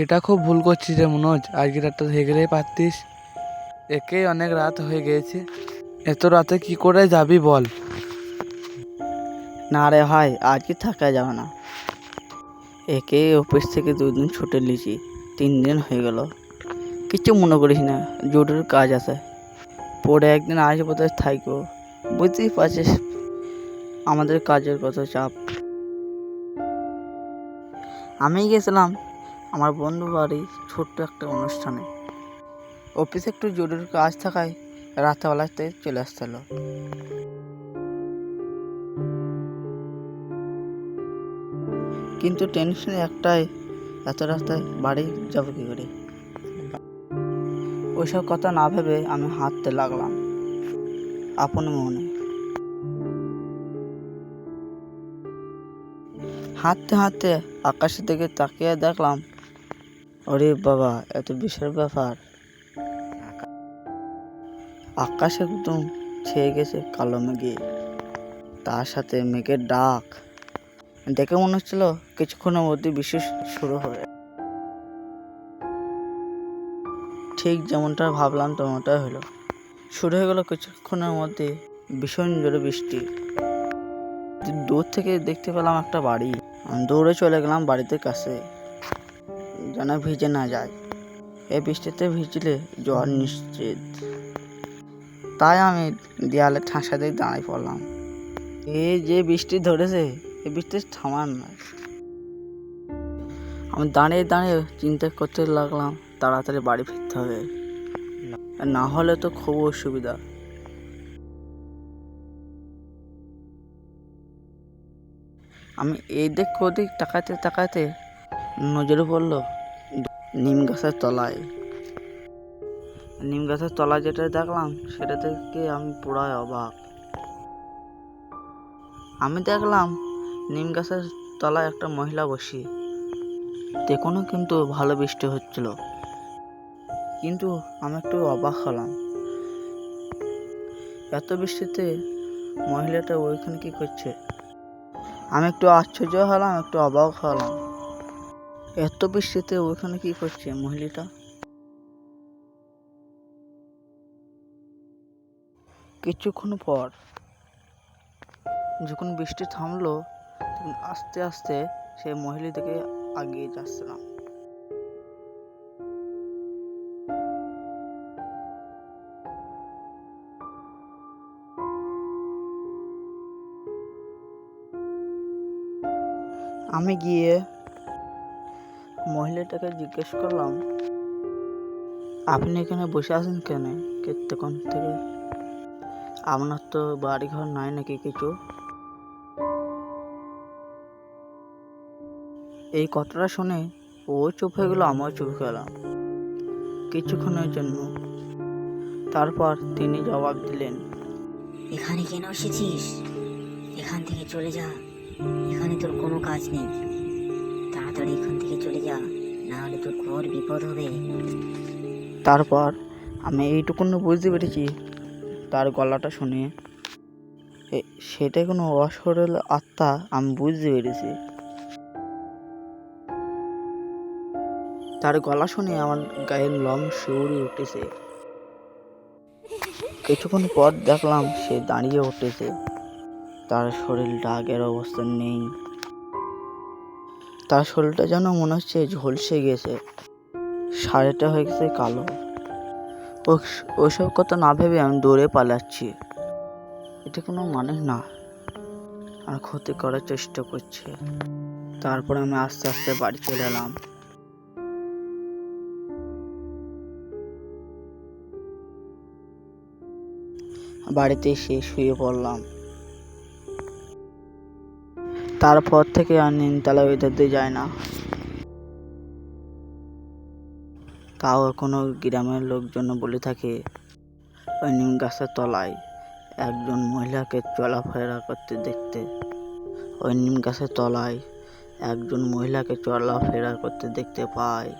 এটা খুব ভুল করছিস রে মনোজ। আজকে রাতটা থেকে গেলেই পারতিস। একেই অনেক রাত হয়ে গিয়েছে এত রাতে কি করে যাবি বল? না রে ভাই আজকে থাকা যাবে না। একে অফিস থেকে দুদিন ছুটে নিয়েছি, তিন দিন হয়ে গেল। কিছু মনে করিস না, জরুরি কাজ আছে। পরে একদিন আসব তো থাকব বুঝতেই পারছিস, আমাদের কাজের কত চাপ। আমি গেছিলাম আমার বন্ধু বাড়ি ছোট্ট একটা অনুষ্ঠানে। অফিসে একটু জরুরি কাজ থাকায় রাত্রেবেলাতে চলে আসতে হলো। কিন্তু টেনশন একটাই, এত রাস্তায় বাড়ি যাব কী করে? ওইসব কথা না ভেবে আমি হাঁটতে লাগলাম, আপন মনে। হাঁটতে হাঁটতে আকাশের দিকে তাকিয়ে দেখলাম ওরে বাবা, এত বিশাল ব্যাপার। আকাশ একদম ছেয়ে গেছে কালো মেঘে। তার সাথে মেঘের ডাক। দেখে মনে হচ্ছিল কিছুক্ষণের মধ্যে বিশেষ শুরু হবে। ঠিক যেমনটা ভাবলাম, তেমনটাই হলো। শুরু হয়ে গেল কিছুক্ষণের মধ্যে ভীষণ জোরে বৃষ্টি। দূর থেকে দেখতে পেলাম একটা বাড়ি। দৌড়ে চলে গেলাম বাড়িতে কাছে। যেন ভিজে না যায়। এই বৃষ্টিতে ভিজলে জ্বর নিশ্চিত। তাই আমি দেয়ালে ঠাসা দিয়ে দাঁড়িয়ে পড়লাম। এই যে বৃষ্টি ধরেছে এই বৃষ্টি থামার নয়। আমি দাঁড়িয়ে দাঁড়িয়ে চিন্তা করতে লাগলাম, তাড়াতাড়ি বাড়ি ফিরতে হবে। না হলে তো খুব অসুবিধা। আমি এই দিক ওদিক তাকাতে তাকাতে নজরে পড়ল? নিম গাছের তলায়। নিম গাছের তলায় যেটা দেখলাম, সেটা থেকে আমি পুরাই অবাক। আমি দেখলাম, নিম গাছের তলায় একটা মহিলা বসি। তখনও কিন্তু ভালো বৃষ্টি হচ্ছিল। কিন্তু আমি একটু অবাক হলাম। এত বৃষ্টিতে মহিলাটা ওইখানে কি করছে? আমি একটু আশ্চর্য হলাম, একটু অবাক হলাম। এত বৃষ্টিতে ওইখানে কি করছে মহিলাটা? কিছুক্ষণ পর যখন বৃষ্টি থামলো, তখন আস্তে আস্তে সে মহিলা দিকে আগিয়ে যাচ্ছিলাম আমি গিয়ে মহিলাটাকে জিজ্ঞেস করলাম, আপনি এখানে বসে আছেন কেন? কেতক্ষণ থেকে? আপনার তো বাড়ি ঘর নাই নাকি কিছু? এই কথাটা শুনে ও চুপ হয়ে গেল, আমিও চুপ গেলাম। কিছুক্ষণের জন্য। তারপর তিনি জবাব দিলেন, এখানে কেন এসেছিস? এখান থেকে চলে যা। এখানে তোর কোনো কাজ নেই। তাড়াতাড়ি এখান থেকে চলে যা, না হলে তোর ঘোর বিপদ হবে। তারপর আমি এইটুকুন বুঝতে পেরেছি, তার গলাটা শুনে। এ- সেটা কোনো অসরল আত্মা, আমি বুঝতে পেরেছি। তার গলা শুনে আমার গায়ের লম শিউরে উঠেছে। কিছুক্ষণ পর দেখলাম সে দাঁড়িয়ে উঠেছে। তার শরীরটা আগের অবস্থা নেই। তার শরীরটা যেন মনে হচ্ছে ঝলসে গেছে। শাড়িটা হয়ে গেছে কালো। ও- ওসব কথা না ভেবে আমি দৌড়ে পালাচ্ছি। এটা কোনো মানে না। আর ক্ষতি করার চেষ্টা করছে। তারপর আমি আস্তে আস্তে বাড়ি চলে এলাম। বাড়িতে এসে শুয়ে পড়লাম। তারপর থেকে আর নিমতলা ভিতর দিয়ে যায় না। তাও এখনও গ্রামের লোকজন বলে থাকে, ওই নিম গাছের তলায় একজন মহিলাকে চলাফেরা করতে দেখতে। ওই নিম গাছের তলায় একজন মহিলাকে চলাফেরা করতে দেখতে পায়।